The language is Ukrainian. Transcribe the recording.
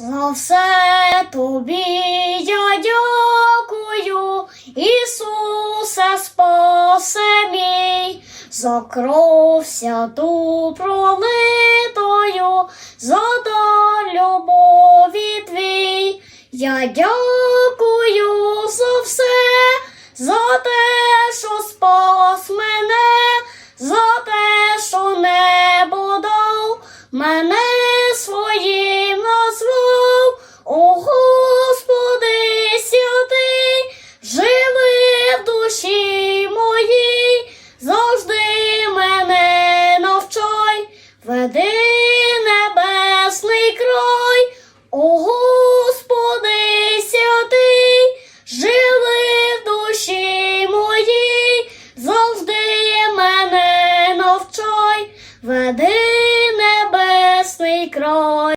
За все тобі я дякую, Ісусе, спасе мій, за кров святу пролитою, за дар любові твій. Я дякую за все, за те, що спас мене, за те, що небо дав, мене своїм веди небесний край.